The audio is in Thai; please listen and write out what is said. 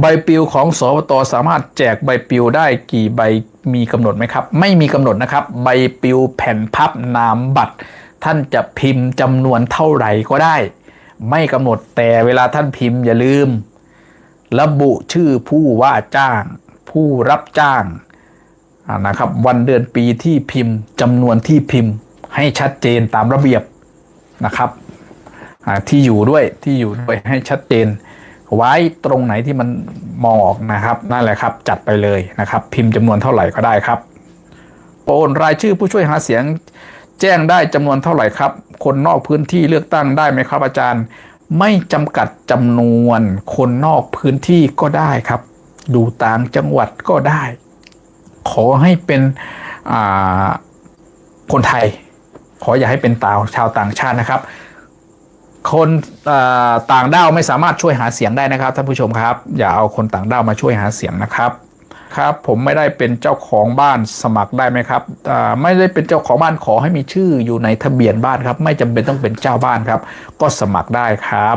ใบปลิวของสวตสามารถแจกใบปลิวได้กี่ใบมีกำหนดไหมครับ ไม่มีกำหนดนะครับ ใบปลิวแผ่นพับนามบัตร ท่านจะพิมพ์จำนวนเท่าไหร่ก็ได้ ไม่กำหนดแต่เวลาท่านพิมพ์อย่าลืม ระบุชื่อผู้ว่าจ้าง ผู้รับจ้างนะครับวันเดือนปีที่พิมพ์จำนวนที่พิมพ์ให้ชัดเจนตามระเบียบนะครับที่อยู่ด้วยที่อยู่ด้วยให้ชัดเจน ไว้ตรงไหนที่มันมองออกนะครับ นั่นแหละครับ จัดไปเลยนะครับ พิมพ์จำนวนเท่าไหร่ก็ได้ครับโอนรายชื่อผู้ช่วยหาเสียง แจ้งได้จำนวนเท่าไหร่ครับ คนนอกพื้นที่เลือกตั้งได้ไหมครับอาจารย์ ไม่จำกัดจำนวนคนนอกพื้นที่ก็ได้ครับ ดูต่างจังหวัดก็ได้ ขอให้เป็นคนไทย ขออย่าให้เป็นต่างชาวต่างชาตินะครับ คนต่างด้าวไม่สามารถช่วยหาเสียงได้นะครับท่านผู้ชมครับ อย่าเอาคนต่างด้าวมาช่วยหาเสียงนะครับครับผมไม่ได้เป็นเจ้าของบ้านสมัครได้ไหมครับไม่ได้เป็นเจ้าของบ้านขอให้มีชื่ออยู่ในทะเบียนบ้านครับ ไม่จำเป็นต้องเป็นเจ้าบ้านครับ ก็สมัครได้ครับ